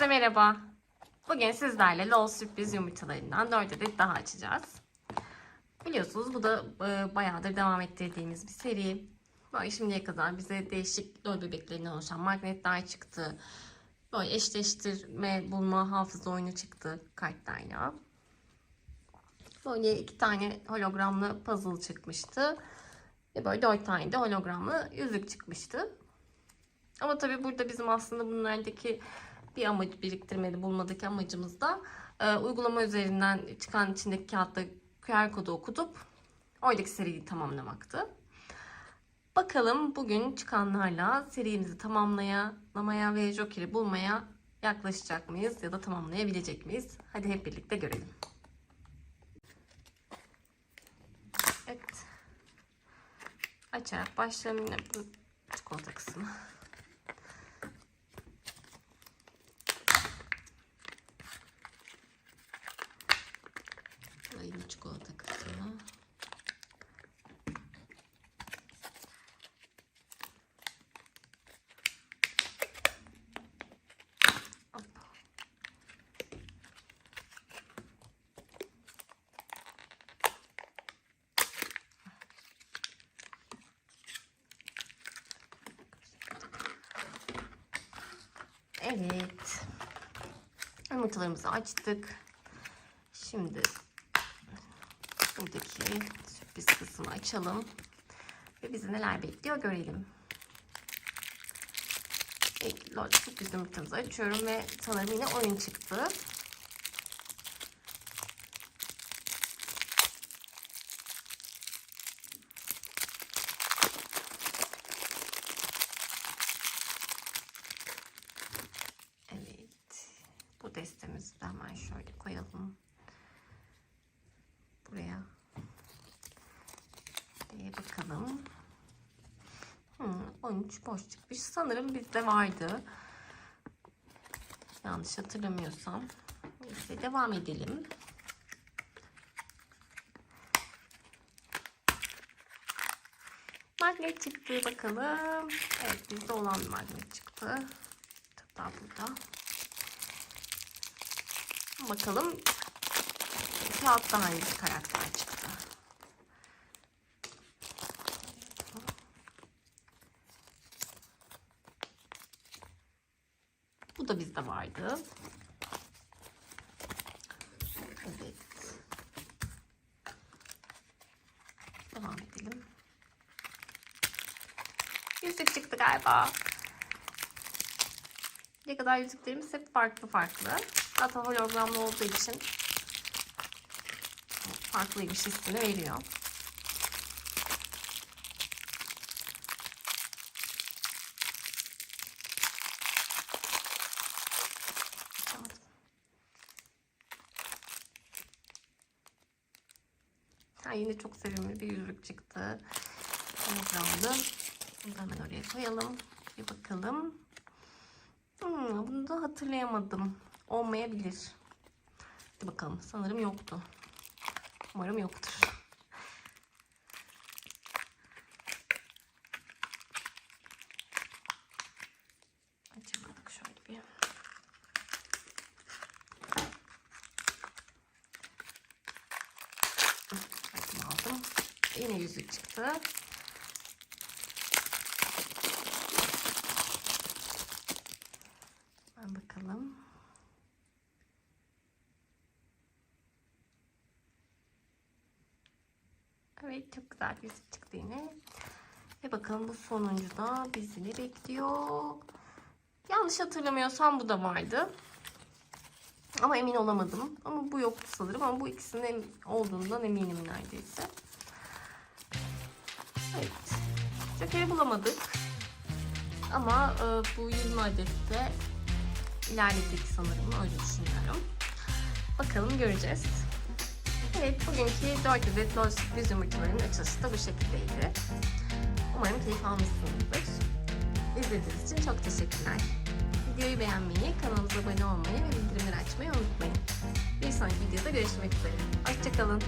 Herkese merhaba. Bugün sizlerle LOL sürpriz yumurtalarından 4 adet daha açacağız. Biliyorsunuz bu da e, bayağıdır devam ettirdiğimiz bir seri. Böyle şimdiye kadar bize değişik LOL bebeklerinden oluşan magnetler çıktı. Böyle eşleştirme, bulma, hafıza oyunu çıktı kartlarla. Böyle iki tane hologramlı puzzle çıkmıştı. Ve böyle dört tane de hologramlı yüzük çıkmıştı. Ama tabii burada bizim aslında bunlardaki bir amaç biriktirmedi bulmadaki amacımız da e, uygulama üzerinden çıkan içindeki kağıtta QR kodu okutup oradaki seriyi tamamlamaktı. Bakalım bugün çıkanlarla serimizi tamamlamaya ve Joker'i bulmaya yaklaşacak mıyız ya da tamamlayabilecek miyiz? Hadi hep birlikte görelim. Evet. Açarak başlayalım yine çikolata kısmı. Yine çikolata kısmı. Hop. Evet. Yumurtalarımızı açtık. Şimdi buradaki sürpriz kısmı açalım. Ve bizi neler bekliyor görelim. Evet, lol sürpriz yumurtamızı açıyorum ve sanırım yine oyun çıktı. Evet. Bu destemizi de hemen şöyle koyalım. Buraya. Diye bakalım. Hmm, 13 boş çıkmış. Sanırım bizde vardı. Yanlış hatırlamıyorsam. Neyse devam edelim. Magnet çıktı bakalım. Evet bizde olan bir magnet çıktı. Hatta burada. Bakalım kağıtta hangi karakter çıktı. Bu da bizde vardı. Evet. Devam edelim. Yüzük çıktı galiba. Ne kadar yüzüklerimiz hep farklı farklı. Zaten hologramlı olduğu için farklıymış hissini veriyor. Ha, yine çok sevimli bir yüzük çıktı. Hologramlı. Bunu da hemen oraya koyalım. Bir bakalım. Hmm, bunu da hatırlayamadım. Olmayabilir. Hadi bakalım. Sanırım yoktu. Umarım yoktur. Açamadık şöyle bir. Bakın. Yine yüzük çıktı. Ben bakalım. Evet çok güzel bir yüzük çıktı yine. Ve bakalım bu sonuncu da bizi ne bekliyor? Yanlış hatırlamıyorsam bu da vardı. Ama emin olamadım. Ama bu yoktu sanırım. Ama bu ikisinin olduğundan eminim neredeyse. Evet. Joker'i bulamadık. Ama e, bu 20 adette ilerledik sanırım. Öyle düşünüyorum. Bakalım göreceğiz. Evet, bugünkü 4 adet LOL sürpriz yumurtalarının açılışı da bu şekildeydi. Umarım keyif almışsınızdır. İzlediğiniz için çok teşekkürler. Videoyu beğenmeyi, kanalımıza abone olmayı ve bildirimleri açmayı unutmayın. Bir sonraki videoda görüşmek üzere. Hoşçakalın.